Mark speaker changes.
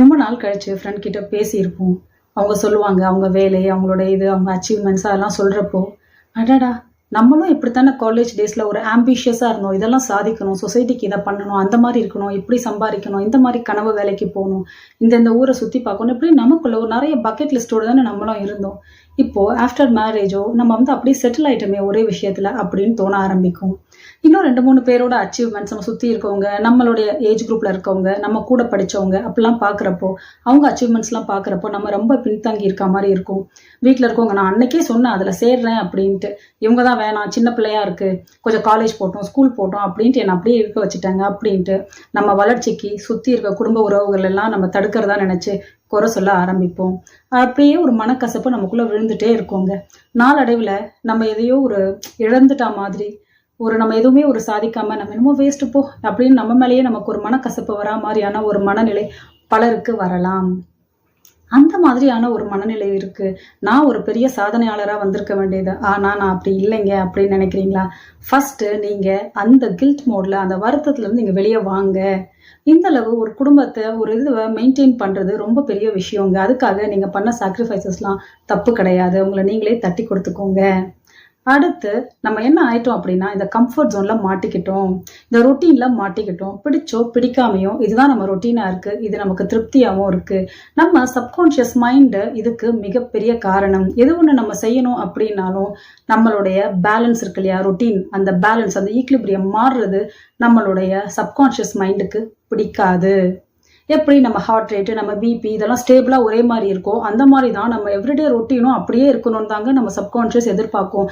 Speaker 1: ரொம்ப நாள் கழிச்சு ஃப்ரெண்ட் கிட்ட பேசியிருப்போம். அவங்க சொல்லுவாங்க அவங்க வேலை அவங்களோட இது அவங்க அச்சீவ்மெண்ட்ஸ் அதெல்லாம் சொல்கிறப்போ அடடா நம்மளும் இப்படித்தானே காலேஜ் டேஸில் ஒரு ஆம்பிஷியஸாக இருந்தோம். இதெல்லாம் சாதிக்கணும் சொசைட்டிக்கு இதை பண்ணணும் அந்த மாதிரி இருக்கணும் இப்படி சம்பாதிக்கணும் இந்த மாதிரி கனவு வேலைக்கு போகணும் இந்த இந்த ஊரை சுற்றி பார்க்கணும் இப்படி நமக்குள்ள ஒரு நிறைய பக்கெட் லிஸ்ட்டோடு தானே நம்மளும் இருந்தோம். இப்போது ஆஃப்டர் மேரேஜோ நம்ம வந்து அப்படியே செட்டில் ஆகிட்டோமே ஒரே விஷயத்தில் அப்படின்னு தோண ஆரம்பிக்கும். இன்னும் ரெண்டு மூணு பேரோட அச்சீவ்மெண்ட்ஸ் நம்ம சுற்றி இருக்கவங்க நம்மளுடைய ஏஜ் குரூப்பில் இருக்கவங்க நம்ம கூட படிச்சவங்க அப்படிலாம் பார்க்குறப்போ அவங்க அச்சீவ்மெண்ட்ஸ்லாம் பார்க்குறப்போ நம்ம ரொம்ப பின்தங்கி இருக்க மாதிரி இருக்கும். வீட்டில் இருக்கவங்க நான் அன்னைக்கே சொன்னேன் அதில் சேர்றேன் அப்படின்ட்டு. இவங்க தான் வேணாம் சின்ன பிள்ளையா இருக்கு கொஞ்சம் காலேஜ் போட்டோம் ஸ்கூல் போட்டோம் அப்படின்ட்டு என்னை அப்படியே இருக்க வச்சுட்டாங்க. அப்படின்ட்டு நம்ம வளர்ச்சிக்கு சுற்றி இருக்க குடும்ப உறவுகள் எல்லாம் நம்ம தடுக்கிறதா நினச்சி குறை சொல்ல ஆரம்பிப்போம். அப்படியே ஒரு மனக்கசப்பு நமக்குள்ளே விழுந்துட்டே இருக்கோங்க. நாளடைவில் நம்ம எதையோ ஒரு இழந்துட்டா மாதிரி ஒரு நம்ம எதுவுமே ஒரு சாதிக்காம நம்ம என்னமோ வேஸ்ட் போ அப்படின்னு நம்ம மேலேயே நமக்கு ஒரு மனக்கசப்பு வரா மாதிரியான ஒரு மனநிலை பலருக்கு வரலாம். அந்த மாதிரியான ஒரு மனநிலை இருக்கு. நான் ஒரு பெரிய சாதனையாளராக வந்திருக்க வேண்டியது. ஆனா நான் அப்படி இல்லைங்க அப்படின்னு நினைக்கிறீங்களா? ஃபர்ஸ்ட் நீங்க அந்த கில்ட் மோட்ல அந்த வருத்தத்துல இருந்து நீங்க வெளியே வாங்க. இந்த அளவு ஒரு குடும்பத்தை ஒரு இதுவை மெயின்டைன் பண்றது ரொம்ப பெரிய விஷயங்க. அதுக்காக நீங்க பண்ண சாக்ரிஃபைசஸ்லாம் தப்பு கிடையாது. உங்களை நீங்களே தட்டி கொடுத்துக்கோங்க. அடுத்து நம்ம என்ன ஆயிட்டோம் அப்படின்னா இந்த கம்ஃபர்ட் ஜோன்ல மாட்டிக்கிட்டோம். இந்த ரொட்டீன்ல மாட்டிக்கிட்டோம். பிடிச்சோ பிடிக்காமையோ இதுதான் நம்ம ரொட்டீனா இருக்கு. இது நமக்கு திருப்தியாகவும் இருக்கு. நம்ம சப்கான்ஷியஸ் மைண்டு இதுக்கு மிகப்பெரிய காரணம். எது ஒன்று நம்ம செய்யணும் அப்படின்னாலும் நம்மளுடைய பேலன்ஸ் இருக்கு இல்லையா? ரொட்டீன் அந்த பேலன்ஸ் அந்த ஈக்லிபிரியம் மாறுறது நம்மளுடைய சப்கான்ஷியஸ் மைண்டுக்கு பிடிக்காது. எப்படி நம்ம ஹார்ட் ரேட்டு நம்ம பிபி இதெல்லாம் ஸ்டேபிளாக ஒரே மாதிரி இருக்கோ அந்த மாதிரி தான் நம்ம எவ்ரிடே ரொட்டீனும் அப்படியே இருக்கணும்னு தாங்க நம்ம சப்கான்ஷியஸ் எதிர்பார்க்கும்.